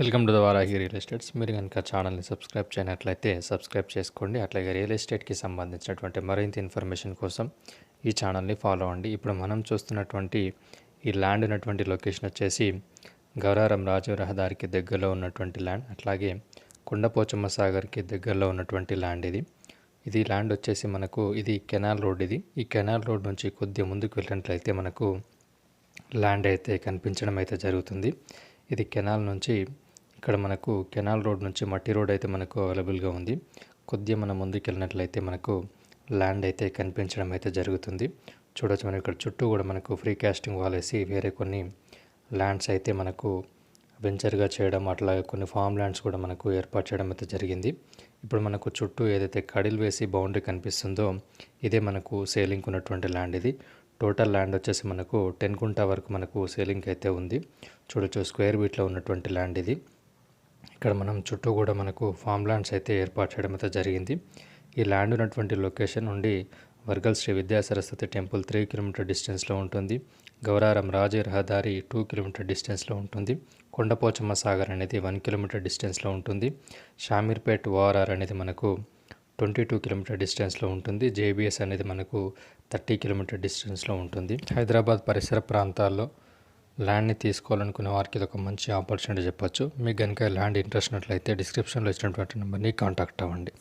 Welcome to the Varahi real estates. మీరు కనుక ఛానల్ని సబ్స్క్రైబ్ చేయనట్లయితే సబ్స్క్రైబ్ చేసుకోండి. అట్లాగే రియల్ ఎస్టేట్కి సంబంధించినటువంటి మరింత ఇన్ఫర్మేషన్ కోసం ఈ ఛానల్ని ఫాలో అవ్వండి. ఇప్పుడు మనం చూస్తున్నటువంటి ఈ ల్యాండ్ ఉన్నటువంటి లొకేషన్ వచ్చేసి గౌరారం రాజు రహదారికి దగ్గరలో ఉన్నటువంటి ల్యాండ్ అట్లాగే కొండపోచమ్మ సాగర్కి దగ్గరలో ఉన్నటువంటి ల్యాండ్ ఇది. ఇది ల్యాండ్ వచ్చేసి మనకు ఇది కెనాల్ రోడ్ ఇది. ఈ కెనాల్ రోడ్ నుంచి కొద్దిగా ముందుకు వెళ్ళినట్లయితే మనకు ల్యాండ్ అయితే కనిపించడం అయితే జరుగుతుంది. ఇది కెనాల్ నుంచి ఇక్కడ మనకు కెనాల్ రోడ్ నుంచి మట్టి రోడ్ అయితే మనకు అవైలబుల్గా ఉంది. కొద్దిగా మనం ముందుకు వెళ్ళినట్లయితే మనకు ల్యాండ్ అయితే కనిపించడం అయితే జరుగుతుంది. చూడొచ్చు మనం ఇక్కడ చుట్టూ కూడా మనకు ఫ్రీ కాస్టింగ్ వాల్ వేసి వేరే కొన్ని ల్యాండ్స్ అయితే మనకు వెంచర్గా చేయడం అట్లాగే కొన్ని ఫామ్ ల్యాండ్స్ కూడా మనకు ఏర్పాటు చేయడం అయితే జరిగింది. ఇప్పుడు మనకు చుట్టూ ఏదైతే కడిలు వేసి బౌండరీ కనిపిస్తుందో ఇదే మనకు సేలింగ్ ఉన్నటువంటి ల్యాండ్ ఇది. టోటల్ ల్యాండ్ వచ్చేసి మనకు టెన్ కుంటా వరకు మనకు సేలింగ్ అయితే ఉంది. చూడొచ్చు స్క్వేర్ ఫీట్లో ఉన్నటువంటి ల్యాండ్ ఇది. ఇక్కడ మనం చుట్టూ కూడా మనకు ఫామ్ ల్యాండ్స్ అయితే ఏర్పాటు చేయడం అయితే జరిగింది. ఈ ల్యాండ్ ఉన్నటువంటి లొకేషన్ నుండి వర్గల్ శ్రీ విద్యా సరస్వతి టెంపుల్ త్రీ కిలోమీటర్ డిస్టెన్స్లో ఉంటుంది. గౌరారం రాజే రహదారి టూ కిలోమీటర్ డిస్టెన్స్లో ఉంటుంది. కొండపోచమ్మ సాగర్ అనేది వన్ కిలోమీటర్ డిస్టెన్స్లో ఉంటుంది. షామీర్పేట్ ఓఆర్ఆర్ అనేది మనకు ట్వంటీ టూ కిలోమీటర్ డిస్టెన్స్లో ఉంటుంది. జేబీఎస్ అనేది మనకు థర్టీ కిలోమీటర్ డిస్టెన్స్లో ఉంటుంది. హైదరాబాద్ పరిసర ప్రాంతాల్లో ల్యాండ్ని తీసుకోవాలనుకునే వారికి ఇది ఒక మంచి ఆపర్చునిటీ చెప్పొచ్చు. మీకు కనుక ల్యాండ్ ఇంట్రెస్ట్ ఉన్నట్లయితే డిస్క్రిప్షన్లో ఇచ్చినటువంటి నెంబర్ని కాంటాక్ట్ అవ్వండి.